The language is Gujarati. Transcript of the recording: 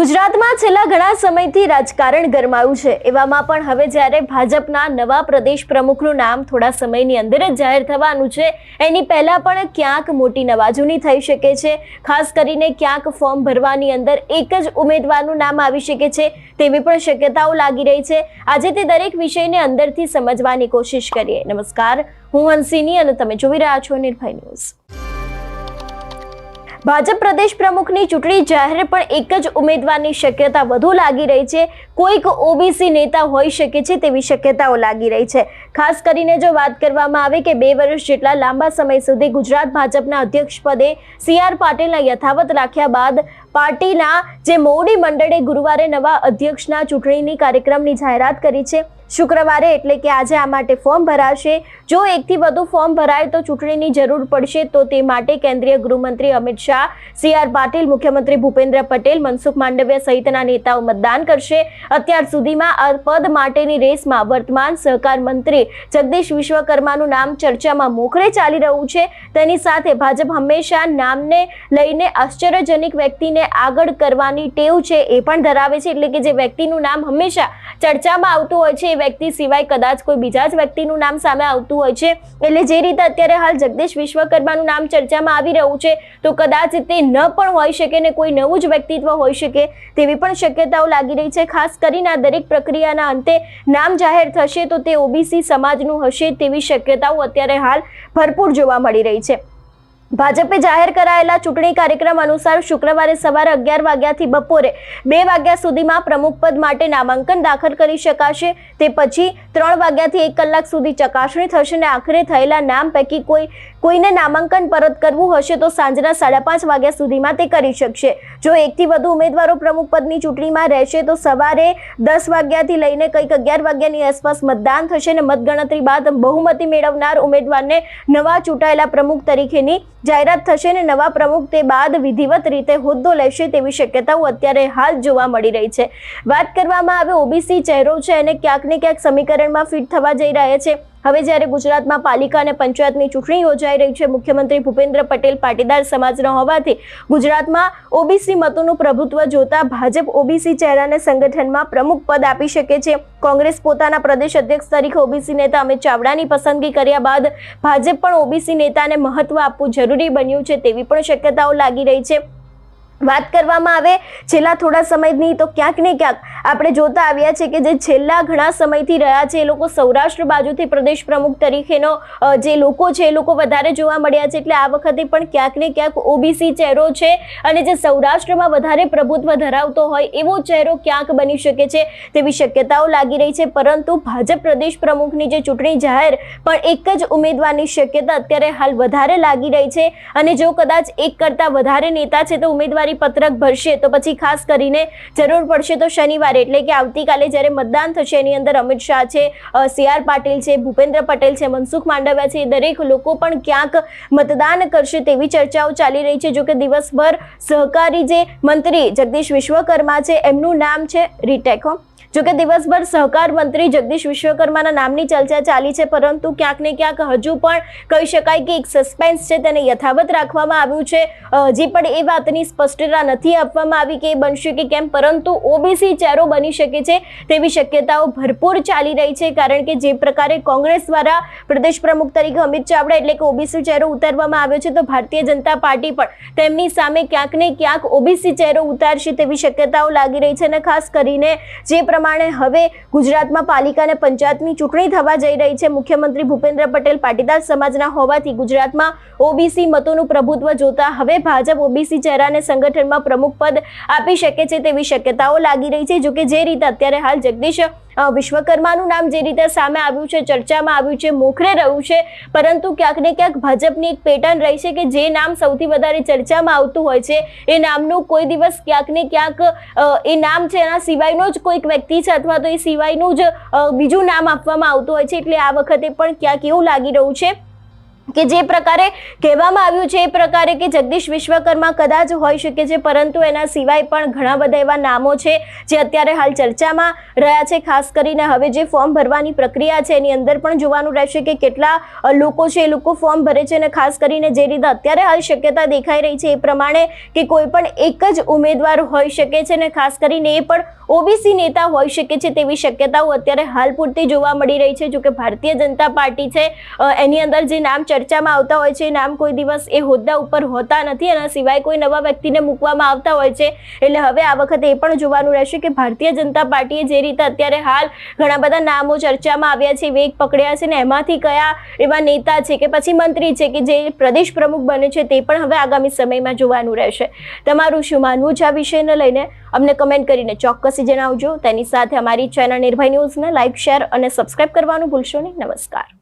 ગુજરાતમાં છેલ્લા ઘણા સમયથી રાજકારણ ગરમાયું છે. એવામાં પણ હવે જ્યારે ભાજપના નવા પ્રદેશ પ્રમુખનું નામ થોડા સમયની અંદર જ જાહેર થવાનું છે, એની પહેલાં પણ ક્યાંક મોટી નવાજૂની થઈ શકે છે. ખાસ કરીને ક્યાંક ફોર્મ ભરવાની અંદર એક જ ઉમેદવારનું નામ આવી શકે છે, તેવી પણ શક્યતાઓ લાગી રહી છે. આજે તે દરેક વિષયને અંદરથી સમજવાની કોશિશ કરીએ. નમસ્કાર, હું હંસિની અને તમે જોઈ રહ્યા છો નિર્ભય ન્યૂઝ. ભાજપ પ્રદેશ પ્રમુખની ચૂંટણી જાહેર પણ એક જ ઉમેદવારની શક્યતા વધુ લાગી રહી છે. કોઈક ઓબીસી નેતા હોઈ શકે છે તેવી શક્યતાઓ લાગી રહી છે. ખાસ કરીને જો વાત કરવામાં આવે કે બે વર્ષ જેટલા લાંબા સમય સુધી ગુજરાત ભાજપના અધ્યક્ષ પદે સી આર પાટીલના યથાવત રાખ્યા બાદ પાર્ટીના જે મોવડી મંડળે ગુરુવારે નવા અધ્યક્ષના ચૂંટણીની કાર્યક્રમની જાહેરાત કરી છે. શુક્રવારે એટલે કે આજે આ માટે ફોર્મ ભરાશે. જો એકથી વધુ ફોર્મ ભરાય તો ચૂંટણીની જરૂર પડશે, તો તે માટે કેન્દ્રીય ગૃહમંત્રી અમિત શાહ, સી આર પાટીલ, મુખ્યમંત્રી ભૂપેન્દ્ર પટેલ, મનસુખ માંડવિયા સહિતના નેતાઓ મતદાન કરશે. અત્યાર સુધીમાં પદ માટેની રેસમાં વર્તમાન સહકાર મંત્રી જગદીશ વિશ્વકર્માનું નામ ચર્ચામાં મોખરે ચાલી રહ્યું છે. તેની સાથે ભાજપ હંમેશા નામને લઈને આશ્ચર્યજનક વ્યક્તિને આગળ કરવાની ટેવ છે એ પણ ધરાવે છે. એટલે કે જે વ્યક્તિનું નામ હંમેશા ચર્ચામાં આવતું હોય છે વ્યક્તિ સિવાય કદાચ કોઈ બીજા જ વ્યક્તિનું નામ સામે આવતું હોય છે. એટલે જે રીતે અત્યારે હાલ જગદીશ વિશ્વકર્માનું નામ ચર્ચામાં આવી રહ્યું છે, તો કદાચ તે ન પણ હોઈ શકે ને કોઈ નવું જ વ્યક્તિત્વ હોઈ શકે તેવી પણ શક્યતાઓ લાગી રહી છે. ખાસ કરીને આ દરેક પ્રક્રિયાના અંતે નામ જાહેર થશે તો તે ઓબીસી સમાજનું હશે તેવી શક્યતાઓ અત્યારે હાલ ભરપૂર જોવા મળી રહી છે. ભાજપે જાહેર કરાયેલા ચૂંટણી કાર્યક્રમ અનુસાર શુક્રવારે સવારે અગિયાર વાગ્યાથી બપોરે બે વાગ્યા સુધીમાં પ્રમુખ પદ માટે નામાંકન દાખલ કરી શકાશે. તે પછી ત્રણ વાગ્યાથી એક કલાક સુધી ચકાસણી થશે અને આખરે થયેલા નામ પૈકી કોઈ કોઈને નામાંકન પરત કરવું હશે તો સાંજના સાડા પાંચ વાગ્યા સુધીમાં તે કરી શકશે. જો એકથી વધુ ઉમેદવારો પ્રમુખ પદની ચૂંટણીમાં રહેશે તો સવારે દસ વાગ્યાથી લઈને કંઈક અગિયાર વાગ્યાની આસપાસ મતદાન થશે અને મતગણતરી બાદ બહુમતી મેળવનાર ઉમેદવારને નવા ચૂંટાયેલા પ્રમુખ તરીકેની જાહેરાત થશે અને નવા પ્રમુખ તે બાદ વિધિવત રીતે હોદ્દો લેશે તેવી શક્યતાઓ અત્યારે હાલ જોવા મળી રહી છે. વાત કરવામાં આવે, ઓબીસી ચહેરો છે અને ક્યાંક ને ક્યાંક સમીકરણમાં ફિટ થવા જઈ રહ્યા છે. હવે જ્યારે ગુજરાતમાં પાલિકા અને પંચાયતની ચૂંટણી યોજાઈ રહી છે, મુખ્યમંત્રી ભૂપેન્દ્ર પટેલ પાટીદાર સમાજના હોવાથી ગુજરાતમાં ઓબીસી મતોનું પ્રભુત્વ જોતા ભાજપ ઓબીસી ચહેરાને સંગઠનમાં પ્રમુખ પદ આપી શકે છે. કોંગ્રેસ પોતાના પ્રદેશ અધ્યક્ષ તરીકે ઓબીસી નેતા અમિત ચાવડાની પસંદગી કર્યા બાદ ભાજપ પણ ઓબીસી નેતાને મહત્વ આપવું જરૂરી બન્યું છે તેવી પણ શક્યતાઓ લાગી રહી છે. વાત કરવામાં આવે છેલ્લા થોડા સમયની તો ક્યાંક ને ક્યાંક આપણે જોતા આવ્યા છે કે જે છેલ્લા ઘણા સમયથી રહ્યા છે એ લોકો સૌરાષ્ટ્ર બાજુથી પ્રદેશ પ્રમુખ તરીકેનો જે લોકો છે એ લોકો વધારે જોવા મળ્યા છે એટલે આ વખતે પણ ક્યાંક ને ક્યાંક ઓબીસી ચહેરો છે અને જે સૌરાષ્ટ્રમાં વધારે પ્રભુત્વ ધરાવતો હોય એવો ચહેરો ક્યાંક બની શકે છે તેવી શક્યતાઓ લાગી રહી છે. પરંતુ ભાજપ પ્રદેશ પ્રમુખની જે ચૂંટણી જાહેર પણ એક જ ઉમેદવારની શક્યતા અત્યારે હાલ વધારે લાગી રહી છે અને જો કદાચ એક કરતાં વધારે નેતા છે તો ઉમેદવારી પત્રક ભરશે તો પછી ખાસ કરીને જરૂર પડશે તો શનિવારે. એટલે કે આવતીકાલે જ્યારે મતદાન થશે, એની અંદર અમિત શાહ છે સી આર પાટીલ છે, ભૂપેન્દ્ર પટેલ છે, મનસુખ માંડવિયા છે, દરેક લોકો પણ ક્યાંક મતદાન કરશે તેવી ચર્ચાઓ ચાલી રહી છે. જોકે દિવસભર સહકારી જે મંત્રી જગદીશ વિશ્વકર્મા છે, એમનું નામ છે રીટેક, હો. જો દિવસભર સહકાર મંત્રી જગદીશ વિશ્વકર્માના નામની ચર્ચા ચાલી છે, પરંતુ ક્યાંક ને ક્યાંક હજુ પણ કહી શકાય કે એક સસ્પેન્સ છે, તેને યથાવત રાખવામાં આવ્યું છે. હજી પણ એ વાતની સ્પષ્ટતા નથી આપવામાં આવી કે બનશે કે કેમ, પરંતુ ઓબીસી ચહેરો બની શકે છે તેવી શક્યતાઓ ભરપૂર ચાલી રહી છે, કારણ કે જે પ્રકારે કોંગ્રેસ દ્વારા પ્રદેશ પ્રમુખ તરીકે અમિત ચાવડા એટલે કે ઓબીસી ચહેરો ઉતારવામાં આવ્યો છે, તો ભારતીય જનતા પાર્ટી પણ તેમની સામે ક્યાંક ને ક્યાંક ઓબીસી ચહેરો ઉતારશે તેવી શક્યતાઓ લાગી રહી છે અને ખાસ કરીને જે પ્રમાણે હવે ગુજરાતમાં પાલિકા અને પંચાયતની ચૂંટણી થવા જઈ રહી છે, મુખ્યમંત્રી ભૂપેન્દ્ર પટેલ પાટીદાર સમાજના હોવાથી ગુજરાતમાં ઓબીસી મતોનું પ્રભુત્વ જોતા હવે ભાજપ ઓબીસી ચહેરાને સંગઠનમાં પ્રમુખ પદ આપી શકે છે તેવી શક્યતાઓ લાગી રહી છે. જોકે જે રીતે અત્યારે હાલ જગદીશ વિશ્વકર્માનું નામ જે રીતે સામે આવ્યું છે, ચર્ચામાં આવ્યું છે, મોખરે રહ્યું છે, પરંતુ ક્યાંક ને ક્યાંક ભાજપની એક પેટર્ન રહી છે કે જે નામ સૌથી વધારે ચર્ચામાં આવતું હોય છે. એ નામનું કોઈ દિવસ ક્યાંક ને ક્યાંક એ નામ છે એના સિવાયનો જ કોઈક વ્યક્તિ છે અથવા તો એ સિવાયનું જ બીજું નામ આપવામાં આવતું હોય છે. એટલે આ વખતે પણ ક્યાંક એવું લાગી રહ્યું છે. કે જે પ્રકારે કહેવામાં આવ્યું છે એ પ્રકારે કે જગદીશ વિશ્વકર્મા કદાચ હોઈ શકે છે, પરંતુ એના સિવાય પણ ઘણા બધા એવા નામો છે જે અત્યારે હાલ ચર્ચામાં રહ્યા છે. ખાસ કરીને હવે જે ફોર્મ ભરવાની પ્રક્રિયા છે, એની અંદર પણ જોવાનું રહેશે કે કેટલા લોકો છે એ લોકો ફોર્મ ભરે છે અને ખાસ કરીને જે રીતે અત્યારે હાલ શક્યતા દેખાઈ રહી છે એ પ્રમાણે કે કોઈ પણ એક જ ઉમેદવાર હોઈ શકે છે અને ખાસ કરીને એ પણ ઓબીસી નેતા હોઈ શકે છે તેવી શક્યતાઓ અત્યારે હાલ પૂરતી જોવા મળી રહી છે. જો કે ભારતીય જનતા પાર્ટી છે એની અંદર જે નામ ચર્ચામાં આવતા હોય છે. નામ કોઈ દિવસ એ હોદ્દા ઉપર હોતા નથી એના સિવાય કોઈ નવા વ્યક્તિને મૂકવામાં આવતા હોય છે. એટલે હવે આ વખતે એ પણ જોવાનું રહેશે કે ભારતીય જનતા પાર્ટીએ જે રીતે અત્યારે હાલ ઘણા બધા નામો ચર્ચામાં આવ્યા છે, વેગ પકડ્યા છે ને એમાંથી કયા એવા નેતા છે કે પછી મંત્રી છે કે જે પ્રદેશ પ્રમુખ બને છે તે પણ હવે આગામી સમયમાં જોવાનું રહેશે. તમારું શું માનવું છે આ વિષયને લઈને? અમને કમેન્ટ કરીને ચોક્કસ જણાવજો. તેની સાથે અમારી ચેનલ નિર્ભય ન્યૂઝને લાઇક શેર અને સબસ્ક્રાઇબ કરવાનું ભૂલશો નહીં. નમસ્કાર.